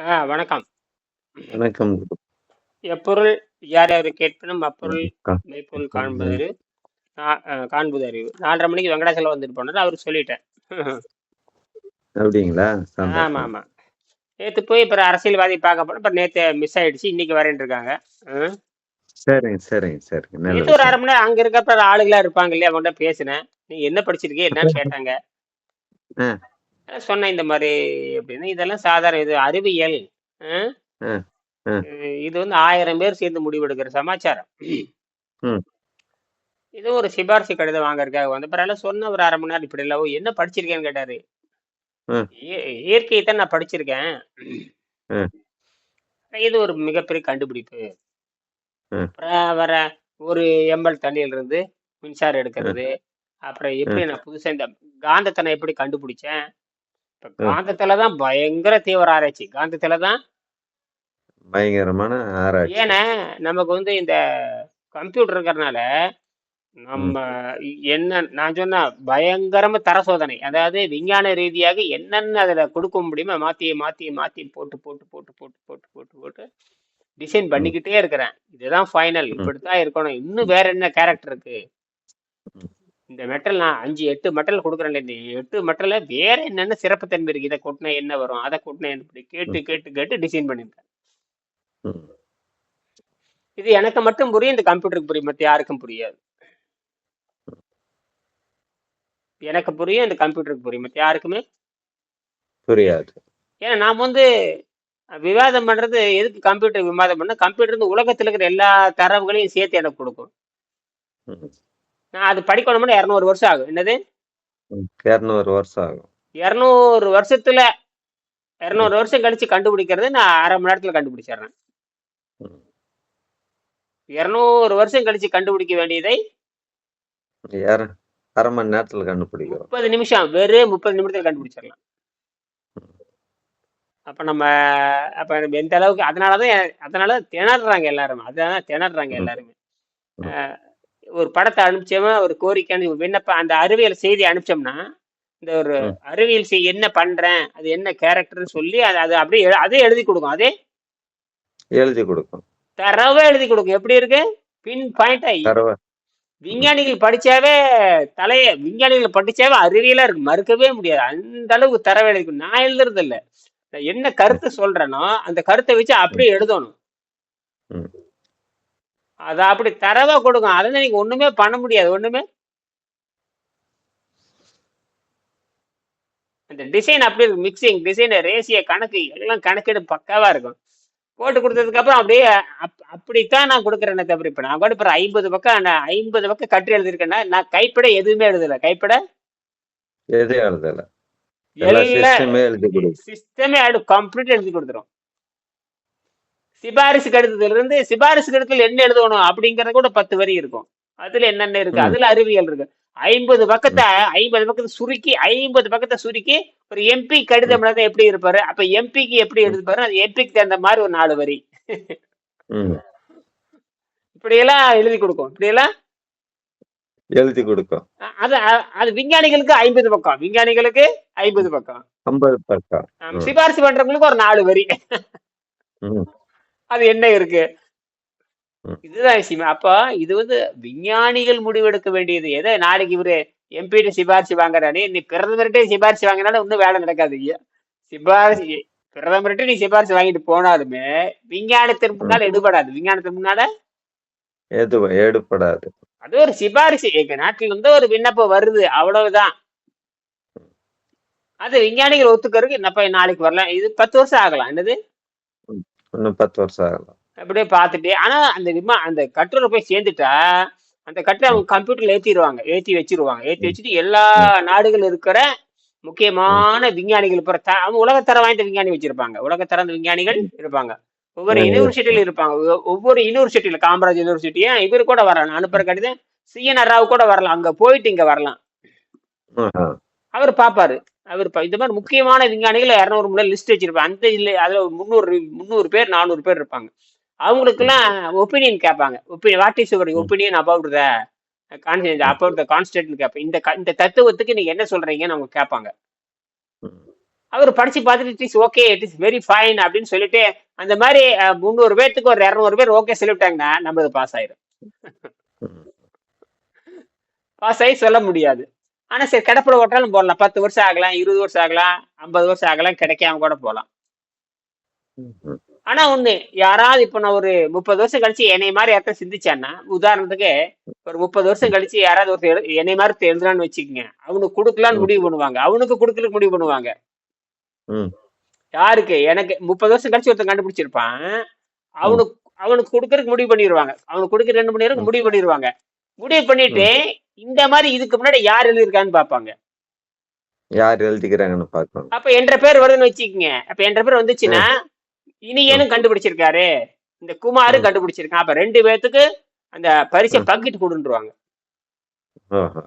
ஆ வணக்கம். வணக்கம். குரு. எப்பொருள் யார் யாரு கேட்பினும் அப்பொருள் மெய்ப்பொருள் ம். காண்பதறிவு கா- அ, காண்பது அறிவு நாலரை மணிக்கு வெங்கடாச்சலம் வந்துட்டு போனாரு. அவருக்கு சொல்லிட்டேன். அப்படிங்களா? ஆமா சந்தோஷம். ஆமா நேத்து போய் அப்புறம் அரசியல்வாதி பார்க்க போனோம் அப்புறம் நேத்து மிஸ் ஆயிடுச்சு. இன்னைக்கு வரேன் இருக்காங்க. ம். சரிங்க சரிங்க சரிங்க. நல்ல நேத்து ஒரு அரை விஷயம் மணி நேரம் அங்க இருக்க அப்புறம் ஆளுங்களா இருப்பாங்க இல்லையா? அவங்கள்ட்ட பேசினேன். நீ என்ன படிச்சிருக்கீங்க என்னன்னு கேட்டாங்க. அஹ் சொன்னேன் இந்த மாதிரி அப்படின்னு இதெல்லாம் சாதாரண இது அறிவியல் இது வந்து ஆயிரம் பேர் சேர்ந்து முடிவெடுக்கிற சமாச்சாரம். இது ஒரு சிபாரிசு கடிதம் வாங்குறதுக்காக வந்து பரவாயில்ல சொன்ன ஒரு அரை மணி நேரம் இப்படி இல்லை. ஓ, என்ன படிச்சிருக்கேன்னு கேட்டாரு. இயற்கையை தான் நான் படிச்சிருக்கேன். இது ஒரு மிகப்பெரிய கண்டுபிடிப்பு. வர ஒரு எம்எல் தண்ணியில இருந்து மின்சாரம் எடுக்கிறது. அப்புறம் எப்படி நான் புதுசா இந்த காந்தத்தை நான் எப்படி கண்டுபிடிச்சேன்? இப்ப. காந்தத்துல தான் பயங்கர தீவிர ஆராய்ச்சி. காந்தத்துல தான் பயங்கரமான ஆராய்ச்சி. ஏன்னா நமக்கு வந்து இந்த கம்ப்யூட்டர் இருக்கிறதுனால நம்ம என்ன நான் சொன்ன பயங்கரமா தர சோதனை. அதாவது விஞ்ஞான ரீதியாக என்னென்ன அதுல கொடுக்க முடியுமோ மாத்தி மாத்தி மாத்தி போட்டு போட்டு போட்டு போட்டு போட்டு போட்டு போட்டு டிசைன் பண்ணிக்கிட்டே இருக்கிறேன். இதுதான் ஃபைனல். இப்படித்தான் இருக்கணும். இன்னும் வேற என்ன கேரக்டர் இருக்கு? இந்த மெட்டல் நான் அஞ்சு எட்டு மெட்டல் கொடுக்குறேன் இந்த எட்டு மெட்டல்ல வேற என்னென்ன சிறப்புத்தன்மை இருக்கு இதை கொட்டினா என்ன வரும்? அதை கொட்டினா என்ன இப்படி? கேட்டு கேட்டு கேட்டு டிசைன் பண்ணிருக்கேன் ம். இது எனக்கு மட்டும் புரியும் இந்த கம்ப்யூட்டருக்கு புரியும் மத்த யாருக்கும் புரியாது. எனக்கு புரியும் இந்த கம்ப்யூட்டருக்கு புரியும் மத்த யாருக்குமே புரியாது. ஏன்னா நாம் வந்து விவாதம் பண்றது எதுக்கு கம்ப்யூட்டர் விவாதம் பண்ண கம்ப்யூட்டர் வந்து உலகத்துல இருக்கிற எல்லா தரவுகளையும் சேர்த்து எனக்கு கொடுக்கும் நான் அது படிக்கணும்னா இரநூறு வருஷம் ஆகும். என்னது. இருநூறு வருஷம் ஆகும். இரநூறு வருஷத்துல இரநூறு வருஷம் கழிச்சு கண்டுபிடிக்கிறது நான் அரை மணி நேரத்துல கண்டுபிடிச்சிடுறேன். இரநூறு வருஷம் கழிச்சு கண்டுபிடிக்க வேண்டியதை அரை மணி நேரத்துல கண்டுபிடிக்கிறோம். முப்பது நிமிஷம் வெறும் முப்பது நிமிடத்துல கண்டுபிடிச்சிடலாம். அப்ப நம்ம அப்ப நம்ம எந்த அளவுக்கு அதனாலதான் அதனால திணறாங்க எல்லாரும். அதனால திணறாங்க எல்லாருமே. ஒரு படத்தை அனுப்பிச்சோமா ஒரு கோரிக்கை அனுப்பி ஒரு விண்ணப்பம் அந்த அறிவியல் செய்தி அனுப்பிச்சோம்னா இந்த ஒரு. அறிவியல் செய்தி என்ன பண்றேன் அது என்ன கேரக்டர்னு சொல்லி அது அது அப்படியே அதே எழுதி கொடுக்கும். அதே? எழுதி கொடுக்கும். தரவே எழுதி கொடுக்கும். எப்படி இருக்கு? பின் பாயிண்ட் ம், விஞ்ஞானிகள் படிச்சாவே தலைய விஞ்ஞானிகள் படிச்சாவே அறிவியலா இருக்கு. மறுக்கவே முடியாது. அந்த அளவுக்கு தரவே எழுதி. நான் எழுதுறது இல்ல என்ன கருத்து சொல்றேனோ அந்த கருத்தை வச்சு அப்படியே எழுதணும். அதை அப்படி தரவா கொடுக்கும் அதை நீங்க ஒண்ணுமே பண்ண முடியாது. ஒண்ணுமே. அந்த டிசைன் அப்படி இருக்கு. மிக்சிங் டிசைன் ரேசிய கணக்கு எல்லாம் கணக்கெடு பக்காவா இருக்கும். போட்டு கொடுத்ததுக்கு அப்புறம் அப்படியே அப்- அப்படித்தான் நான் கொடுக்குறேனே தவிர இப்ப நான் கூட இப்ப ஐம்பது பக்கம் நான் ஐம்பது பக்கம் கட்டு எழுதிருக்கேன்னா நான் கைப்பட எதுவுமே எழுதல. கைப்பட எதே எழுதல. சிஸ்டமே எழுதி கம்ப்ளீட் எழுதி கொடுத்துரும். சிபாரிசு கடிதத்துல இருந்து சிபாரிசு கடிதத்தில் என்ன எழுதணும் அப்படிங்கறது கூட பத்து வரி இருக்கும். அதுல என்னென்ன இருக்கு? அதுல அறிவியல் இருக்கு. ஐம்பது பக்கத்தை ஐம்பது பக்கத்தை சுருக்கி ஐம்பது பக்கத்தை சுருக்கி ஒரு எம்பி கடிதம் எழுத எப்படி இருப்பாரு? அப்ப எம்பிக்கு எப்படி எழுதிப்பாரு? அது எம்பிக்கு தகுந்த மாதிரி ஒரு நாலு வரி. இப்படியெல்லாம் எழுதி கொடுக்கும். இப்படியெல்லாம்? எழுதி கொடுக்கும். அது அது விஞ்ஞானிகளுக்கு ஐம்பது பக்கம். விஞ்ஞானிகளுக்கு ஐம்பது பக்கம். ஐம்பது பக்கம். சிபாரிசு பண்றவங்களுக்கு ஒரு நாலு வரி. அது என்ன இருக்கு? இதுதான் விஷயம். அப்ப இது வந்து விஞ்ஞானிகள் முடிவெடுக்க வேண்டியது. எதை? நாளைக்கு இவரு எம்பிட்டு சிபாரிசு வாங்குறானே நீ பிரதமர்கிட்ட சிபாரிசு வாங்கினாலும் இன்னும் வேலை நடக்காது. ஐயா சிபாரிசு பிரதமர்கிட்ட நீ சிபாரிசு வாங்கிட்டு போனாலுமே விஞ்ஞானத்தின் ம். முன்னால் எடுபடாது. விஞ்ஞானத்தின் முன்னால? எது எடுபடாது. அது ஒரு சிபாரிசு. எங்க நாட்டில் இருந்து ஒரு விண்ணப்பம் வருது. அவ்வளவுதான். அது விஞ்ஞானிகள் ஒத்துக்கறதுக்கு என்னப்பா நாளைக்கு வரலாம்? இது பத்து வருஷம் ஆகலாம். என்னது? இன்னும் பத்து வருஷம் ஆகலாம். அப்படியே பார்த்துட்டு ஆனா அந்த விமா அந்த கட்டுரை போய் சேர்ந்துட்டா அந்த கட்டுரை அவங்க கம்ப்யூட்டர்ல ஏத்திடுவாங்க ஏத்தி வச்சிருவாங்க. ஏத்தி வச்சுட்டு எல்லா நாடுகள் இருக்கிற முக்கியமான விஞ்ஞானிகள் அவங்க உலகத்தரம் வாய்ந்த விஞ்ஞானி வச்சிருப்பாங்க. உலகத்தரம் விஞ்ஞானிகள். இருப்பாங்க. ஒவ்வொரு யூனிவர்சிட்டியில இருப்பாங்க. ஒவ்வொரு யூனிவர்சிட்டியில காமராஜ் யூனிவர்சிட்டி இவர் கூட வரலாம். அனுப்புற கடிதம் சிஎன் ராவ் கூட வரலாம். அங்க போயிட்டு இங்க வரலாம். அவர் பாப்பாரு. அவர் ப- இந்த மாதிரி முக்கியமான விஞ்ஞானிகள் இரநூறு முறை லிஸ்ட் வச்சிருப்பாங்க அந்த இதுல அதுல ஒரு முந்நூறு முந்நூறு பேர் நானூறு பேர் இருப்பாங்க. ம், அவங்களுக்கெல்லாம் ஒப்பீனியன் கேட்பாங்க. Opinion what is your opinion about the constant about the constant கேட்பேன் இந்த இந்த தத்துவத்துக்கு நீங்க என்ன சொல்றீங்கன்னு அவங்க கேட்பாங்க. அவர் படிச்சு பார்த்துட்டு it is okay it is very fine அப்படின்னு சொல்லிட்டு அந்த மாதிரி முந்நூறு பேர்த்துக்கு ஒரு இரநூறு பேர் ஓகே சொல்லிவிட்டாங்கன்னா நம்மளது பாஸ் ஆயிரும். பாஸ் ஆகி சொல்ல முடியாது. ஆனா சரி கிடப்பிட ஓட்டாலும் போடலாம். பத்து வருஷம் ஆகலாம் இருபது வருஷம் ஆகலாம் ஐம்பது வருஷம் ஆகலாம் கிடைக்காம கூட போகலாம். ஆனா ஒண்ணு யாராவது இப்ப நான் ஒரு முப்பது வருஷம் கழிச்சு என்னை மாதிரி யார்த்த சிந்திச்சான்னா உதாரணத்துக்கு ஒரு முப்பது வருஷம் கழிச்சு யாராவது ஒருத்தர் என்னை மாதிரி எழுதுறான்னு வச்சுக்கோங்க. அவனுக்கு கொடுக்கலான்னு. முடிவு பண்ணுவாங்க. அவனுக்கு கொடுக்கறதுக்கு முடிவு பண்ணுவாங்க. யாருக்கு? எனக்கு முப்பது வருஷம் கழிச்சு ஒருத்தன் கண்டுபிடிச்சிருப்பான். அவனுக்கு அவனுக்கு கொடுக்கறதுக்கு முடிவு பண்ணிடுவாங்க அவனுக்கு கொடுக்க ரெண்டு மணி நேரம். முடிவு பண்ணிடுவாங்க முடிவு பண்ணிட்டு இந்த மாதிரி இதுக்கு முன்னாடி யார் எழுதியிருக்கான்னு பார்ப்பாங்க. யார் எழுதிக்கிறாங்கன்னு பார்க்கணும். அப்ப என்ற பேர் வருதுன்னு வச்சுக்கோங்க. அப்ப என்ற பேர் வந்துச்சுன்னா இனியனும் கண்டுபிடிச்சிருக்காரு. இந்த குமாரும். கண்டுபிடிச்சிருக்கான். அப்ப ரெண்டு பேர்த்துக்கு அந்த பரிசை கொடுத்துருவாங்க ஓஹோ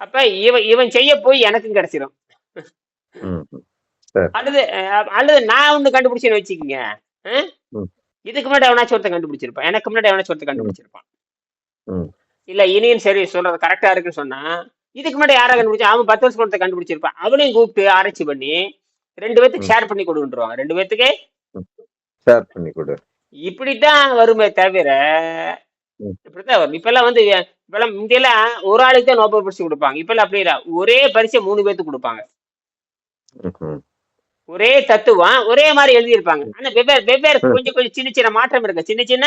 அப்ப இவன் இவன் செய்ய போய் எனக்கும் கிடைச்சிரும். ம், ம். அல்லது அல்லது நான் ஒண்ணு கண்டுபிடிச்சேன்னு வச்சுக்கோங்க. இதுக்கு முன்னாடி எவனாச்சும் ஒருத்தன் கண்டுபிடிச்சிருப்பான். எனக்கு முன்னாடி எவனாச்சும் ஒருத்தன் கண்டுபிடிச்சிருப்பான். இல்ல இனியன் சரி சொல்றது கரெக்டா இருக்குன்னு சொன்னா இதுக்கு முன்னாடி யாரை கண்டுபிடிச்சா? அவன் பத்து வருஷம் ஒருத்தன் கண்டுபிடிச்சிருப்பான். அவனையும் கூப்பிட்டு ஆராய்ச்சி பண்ணி ரெண்டு பேத்துக்கு. ஷேர் பண்ணி கொடுத்துருவாங்க ரெண்டு பேத்துக்கு ஷேர் பண்ணி கொடு. இப்படித்தான் வருமே தவிர. இப்படித்தான் வரும். இப்பெல்லாம் வந்து இப்பெல்லாம் முந்தையெல்லாம் ஒரு ஆளுக்கு தான் நோபல் பரிசு கொடுப்பாங்க. இப்பெல்லாம் அப்படி இல்ல. ஒரே பரிசை மூணு பேத்துக்கு கொடுப்பாங்க. ஒரே தத்துவம் ஒரே மாதிரி எழுதியிருப்பாங்க. ஆனா வெவ்வேறு வெவ்வேறு. கொஞ்சம் கொஞ்சம் சின்ன சின்ன மாற்றம் இருக்கு. சின்ன சின்ன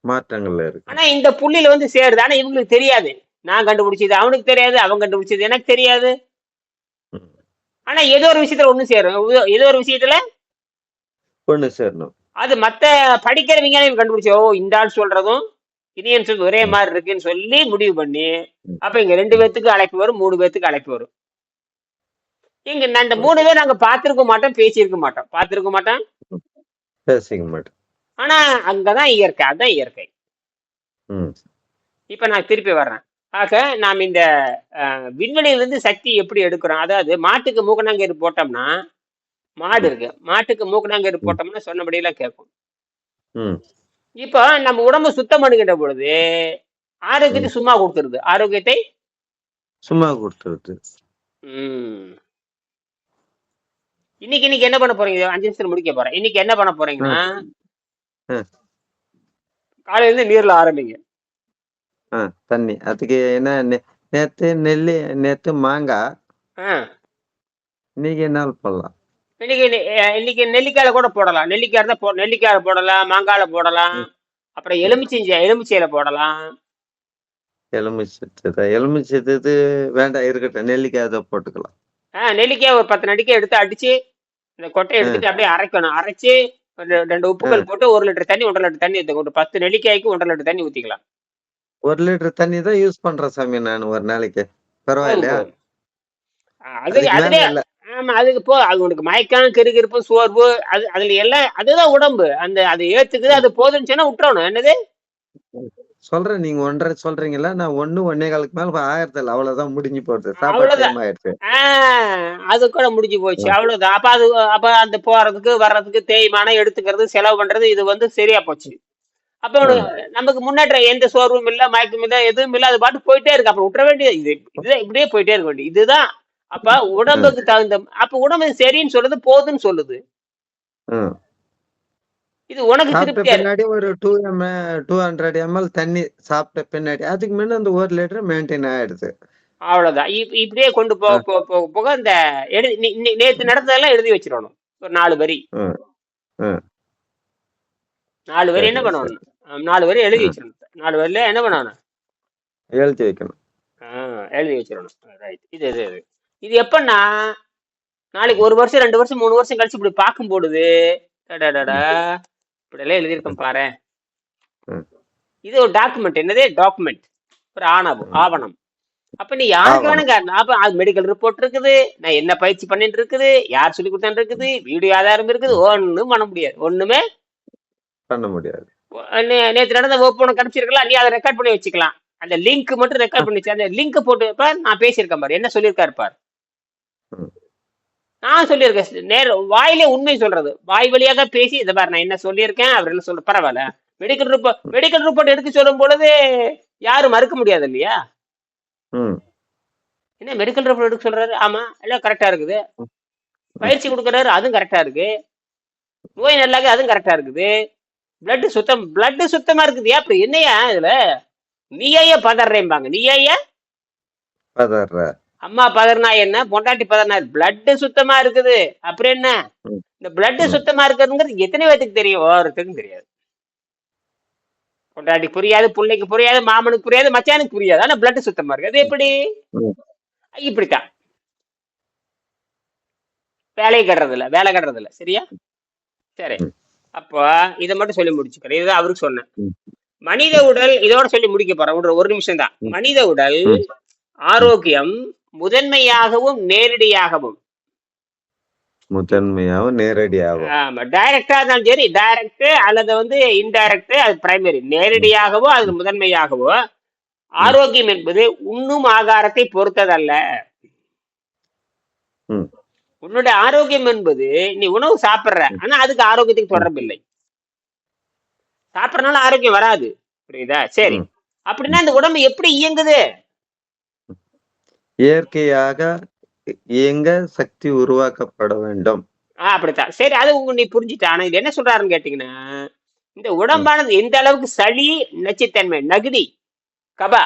மாற்றங்கள் இருக்கு. ஆனா இந்த புள்ளியில வந்து சேருது. ஆனா இவங்களுக்கு தெரியாது. நான் கண்டுபிடிச்சது அவனுக்கு தெரியாது அவன் கண்டுபிடிச்சது எனக்கு தெரியாது. ஆனா ஏதோ ஒரு விஷயத்துல ஒண்ணு சேரும். ஏதோ- ஒரு விஷயத்துல ஒண்ணு சேரணும். அது மத்த படிக்கிற விஞ்ஞானிகள் கண்டுபிடிச்ச ஓ இந்த ஆள் சொல்றதும் இனியன் சொல்றது ஒரே மாதிரி இருக்குன்னு சொல்லி முடிவு பண்ணி. அப்ப இங்க ரெண்டு பேத்துக்கு அழைப்பு வரும் மூணு பேத்துக்கு அழைப்பு வரும். இங்க இந்த மூணு பேர் நாங்க பார்த்திருக்க மாட்டோம் பேசியிருக்க மாட்டோம். பார்த்திருக்க மாட்டோம். பேசிக்க மாட்டேன் ஆனா அங்கதான் இயற்கை அதான் இயற்கை. இப்ப நான் திருப்பி வர்றேன். ஆக நாம் இந்த விண்வெளியிலிருந்து சக்தி எப்படி எடுக்கிறோம்? அதாவது மாட்டுக்கு மூக்கணாங்கயிறு போட்டோம்னா மாடு இருக்கு. மாட்டுக்கு மூக்கணாங்கயிறு போட்டோம்னா சொன்னபடியெல்லாம் கேட்கும். இப்போ நம்ம உடம்பு சுத்தம் பண்ணுகின்ற பொழுது ஆரோக்கியத்தை சும்மா கொடுத்துருது ஆரோக்கியத்தை? சும்மா கொடுத்துருது. இன்னைக்கு இன்னைக்கு என்ன பண்ண போறீங்க? அஞ்சு நிமிஷத்துல முடிக்க போறேன். இன்னைக்கு என்ன பண்ண போறீங்கன்னா. காலையில இருந்து நீர்ல ஆரம்பிங்க. தண்ணி. அதுக்கு என்ன நேத்து நெல்லி நேத்து மாங்காய். இன்னைக்கு என்ன பண்ணலாம் இன்னைக்கு இன்னைக்கு நெல்லிக்காயில கூட போடலாம். நெல்லிக்காய் இருந்தா போ நெல்லிக்காயில போடலாம் மாங்காயில போடலாம் அப்புறம் எலுமிச்சை எலுமிச்சையில போடலாம். எலுமிச்சை எலுமிச்சது வேண்டாம் இருக்கட்டும். நெல்லிக்காய் அதை போட்டுக்கலாம். ஆ நெல்லிக்காய் ஒரு பத்து நடிக்காய் எடுத்து அடிச்சு இந்த கொட்டையை எடுத்துட்டு அப்படியே அரைக்கணும். அரைச்சு ரெண்டு உப்புகள் போட்டு ஒரு லிட்டர் தண்ணி ஒன்றரை லிட்டர் தண்ணி ஊற்றுங்க ஒரு பத்து நெல்லிக்காய்க்கு ஒன்றரை லிட்டர் தண்ணி ஊத்திக்கலாம். ஒரு லிட்டர் தண்ணி தான் யூஸ் பண்றேன் சாமி நான் ஒரு நாளைக்கு. பரவாயில்லையா? அது இல்ல. ஆமா அதுக்கு போ அது உனக்கு மயக்கம் கிறுகிறுப்பு சோர்வு அது அதுல எல்லாம் அதுதான் உடம்பு. அந்த அது ஏத்துக்குது அது போதும்னு சொன்னா விட்டுறணும். என்னது? சொல்றேன் நீங்க ஒன்றரை சொல்றீங்களா நான் ஒண்ணு ஒன்னே காலுக்கு மேல ஆயிரத்தி இல்ல அவ்வளவுதான் முடிஞ்சு போகுது. சாப்பாடு அது கூட முடிஞ்சு போச்சு அவ்வளவுதான். அப்ப அது அப்ப அந்த போறதுக்கு வர்றதுக்கு தேய்மானம் எடுத்துக்கிறது செலவு பண்றது இது வந்து சரியா போச்சு. அப்ப நமக்கு முன்னேற்றம் எந்த சோர்வும் இல்ல மயக்கம் இல்ல எதுவும் இல்ல அது பாட்டு போயிட்டே இருக்கு. அப்ப விட்டுற வேண்டியது இது இதுதான் இப்படியே போயிட்டே இருக்க வேண்டியது. இதுதான். அப்ப உடம்புக்கு தகுந்த அப்ப உடம்பு சரின்னு சொல்லுது போதுன்னு சொல்லுது. இது உனக்கு திருப்தியா பின்னாடி ஒரு two M two hundred ml தண்ணி சாப்பிட்ட பின்னாடி. அதுக்கு முன்ன அந்த ஒரு லிட்டர் மெயின்டைன் ஆயிடுது. அவ்வளவுதான். இப்- இப்படியே கொண்டு போக போக போக போக இந்த எழுதி நேத்து நடந்ததெல்லாம் எழுதி வச்சிடணும். ஒரு நாலு வரி. நாலு வரி என்ன பண்ணணும்? நாலு வரி எழுதி. வச்சிடணும். நாலு வரியில என்ன பண்ணணும்? எழுதி வைக்கணும். எழுதி வச்சிடணும். ரைட் இது இது இது. இது எப்பன்னா நாளைக்கு ஒரு வருஷம் ரெண்டு வருஷம் மூணு வருஷம் கழிச்சு இப்படி பார்க்கும் பொழுது டடடடா, இப்படி எல்லாம் எழுதியிருக்கேன் பாரு. இது ஒரு டாக்குமெண்ட் என்னது? டாக்குமெண்ட் ஒரு ஆணவம். ஆவணம். அப்ப நீ யாருக்கு. வேணுங்க? அப்ப அது மெடிக்கல் ரிப்போர்ட் இருக்குது. நான் என்ன பயிற்சி பண்ணிட்டு இருக்குது? யார் சொல்லி கொடுத்தான்னு இருக்குது? வீடியோ ஆதாரம் இருக்குது. ஒண்ணும் பண்ண முடியாது. ஒண்ணுமே பண்ண முடியாது. நே- நேத்து நடந்த உனக்கு கிடைச்சிருக்கலாம் நீ அதை ரெக்கார்ட் பண்ணி வச்சுக்கலாம். அந்த லிங்க் மட்டும் ரெக்கார்ட் பண்ணி அந்த லிங்க் போட்டு நான் பேசியிருக்கேன் பாரு. என்ன சொல்லியிருக்காரு பார். நான் சொல்லியிருக்கேன். நேர வாயிலே உண்மை சொல்றது. வாய் வழியாக பேசி இதை பாரு நான் என்ன சொல்லியிருக்கேன் அவர் என்ன சொல்ல பரவாயில்ல. மெடிக்கல் ரிப்போர்ட் மெடிக்கல் ரிப்போர்ட் எடுத்து சொல்லும் பொழுது யாரும் மறுக்க முடியாது இல்லையா? ம். என்ன மெடிக்கல் ரிப்போர்ட் எடுக்க சொல்றாரு? ஆமா எல்லாம் கரெக்டா இருக்குது. பயிற்சி கொடுக்குறாரு அதுவும் கரெக்டா இருக்கு. நோய் நல்லாக அதுவும் கரெக்டா இருக்குது. பிளட் சுத்தம் பிளட் சுத்தமா இருக்குது. ஏன் அப்படி? என்னையா இதுல? நீ ஏன் பதறேம்பாங்க நீ ஏன் பதற அம்மா பதறினா என்ன? பொண்டாட்டி பதறினா பிளட் சுத்தமா இருக்குது. அப்புறம் என்ன. இந்த பிளட். சுத்தமா இருக்குதுங்கிறது எத்தனை பேத்துக்கு தெரியும்? ஒருத்தருக்கும் தெரியாது. பொண்டாட்டி புரியாது பிள்ளைக்கு புரியாது மாமனுக்கு புரியாது மச்சானுக்கு புரியாது. ஆனா பிளட் சுத்தமா இருக்கு. அது எப்படி. இப்படித்தான். வேலையை கட்டுறது இல்ல வேலை கட்டுறது இல்ல சரியா? சரி. அப்போ இதை மட்டும் சொல்லி முடிச்சுக்கிறேன். இதுதான் அவருக்கு சொன்னேன். மனித உடல் இதோட சொல்லி முடிக்க போறேன். ஒரு நிமிஷம் தான். மனித உடல். ஆரோக்கியம் முதன்மையாகவும் நேரடியாகவும். முதன்மையாகவும் நேரடியாகவும். ஆமா டைரக்டா இருந்தாலும் சரி டைரக்ட் அல்லது வந்து இன்டைரக்ட் அது பிரைமரி நேரடியாகவோ அது முதன்மையாகவோ ஆரோக்கியம் என்பது உண்ணும் ஆகாரத்தை பொறுத்ததல்ல. உன்னுடைய ஆரோக்கியம் என்பது நீ உணவு சாப்பிடுற ஆனா அதுக்கு ஆரோக்கியத்துக்கு தொடர்பு இல்லை சாப்பிடறனால ஆரோக்கியம் வராது. புரியுதா? சரி. அப்படின்னா இந்த உடம்பு எப்படி இயங்குது? இயற்கையாக இயங்க சக்தி உருவாக்கப்பட வேண்டும். அப்படித்தான். சரி அது நீ புரிஞ்சுட்ட ஆனா இது என்ன சொல்றாருன்னு கேட்டீங்கன்னா இந்த உடம்பானது எந்த அளவுக்கு சளி நச்சுத்தன்மை நகுதி கபா.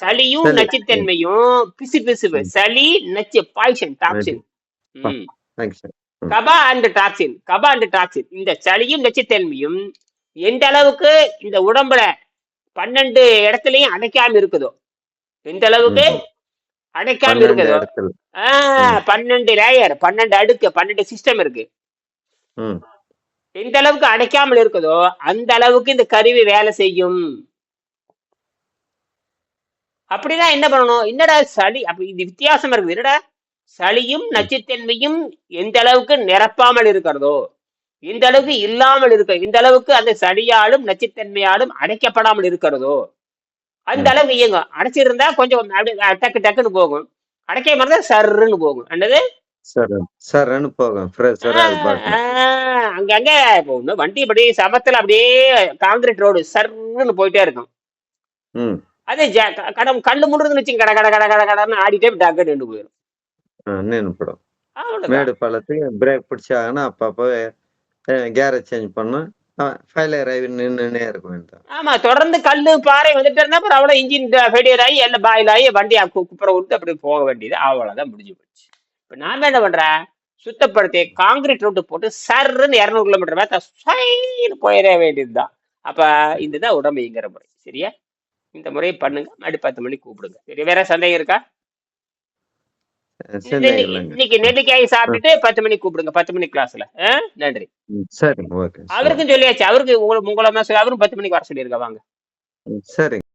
சளியும் சளி. நச்சுத்தன்மையும் பிசு பிசுவு. ம். சளி நச்சு poison toxin kapha and toxin kapha and toxin இந்த சளியும் நச்சுத்தன்மையும் எந்த அளவுக்கு இந்த உடம்புல பன்னெண்டு இடத்துலயும் அடைக்காம இருக்குதோ எந்த அளவுக்கு. அடைக்காம இருக்குதோ? பன்னெண்டு லேயர் பன்னெண்டு அடுக்கு பன்னெண்டு சிஸ்டம் இருக்கு. எந்த அளவுக்கு அடைக்காமல் இருக்குதோ அந்த அளவுக்கு இந்த கருவி வேலை செய்யும். அப்படிதான் என்ன பண்ணணும்? என்னடா சளி அப்ப இது வித்தியாசமா இருக்குது. என்னடா? சளியும் நச்சுத்தன்மையும் எந்த அளவுக்கு நிரப்பாமல் இருக்கிறதோ எந்த அளவுக்கு இல்லாமல் இருக்க இந்த அளவுக்கு அந்த சளியாலும் நச்சுத்தன்மையாலும் அடைக்கப்படாமல் இருக்கிறதோ அந்த. அளவுக்கு இயங்கும். அடைச்சிருந்தா கொஞ்சம் அப்படியே டக்கு டக்குன்னு போகும். அடைக்க மாதிரி சர்ன்னு போகும். என்னது? சார் சார்னு போகும். அங்கங்க இப்போ ஒண்ணு வண்டி அப்படியே சமத்துல அப்படியே காங்கிரீட் ரோடு சர்ன்னு போயிட்டே இருக்கும். ம். அதே கடம் கண்ணு முடுறதுன்னு வச்சுங்க கட கட கட கட கடன்னு ஆடிட்டே டக்கு நின்று போயிடும். நின்றுப்படும் மேடு பள்ளத்துக்கு பிரேக் பிடிச்சாங்கன்னா அப்பப்போ கேரேஜ் சேஞ்ச் பண்ணும் ஃபைலர் ஆகி நின்றுனே இருக்கும் ஆமா தொடர்ந்து கல்லு பாறை வந்துட்டு இருந்தா அப்புறம் அவ்வளவு இன்ஜின் ஃபெயிலியர் ஆகி எல்லாம் பாயில் ஆகி வண்டி கு- குப்புற விட்டு அப்படி போக வேண்டியது. அவ்வளவுதான் முடிஞ்சு போச்சு. இப்ப நாம என்ன பண்றேன் சுத்தப்படுத்தி காங்கிரீட் ரோட்டு போட்டு சர்ன்னு இரநூறு கிலோமீட்டர் மேத்த சைன்னு போயிட வேண்டியதுதான். அப்ப இதுதான் உடம்புங்கிற முறை. சரியா? இந்த முறையை பண்ணுங்க. மறுபடி பத்து மணிக்கு கூப்பிடுங்க. சரி வேற சந்தேகம் இருக்கா? இன்னைக்கு நெல்லிக்காய் சாப்பிட்டுட்டு பத்து மணிக்கு கூப்பிடுங்க பத்து மணி கிளாஸ்ல நன்றி. சரி அவருக்கும் சொல்லியாச்சு அவருக்கு உங்களை உங்களை அவரும் பத்து மணிக்கு வர சொல்லியிருக்க வாங்க. சரிங்க.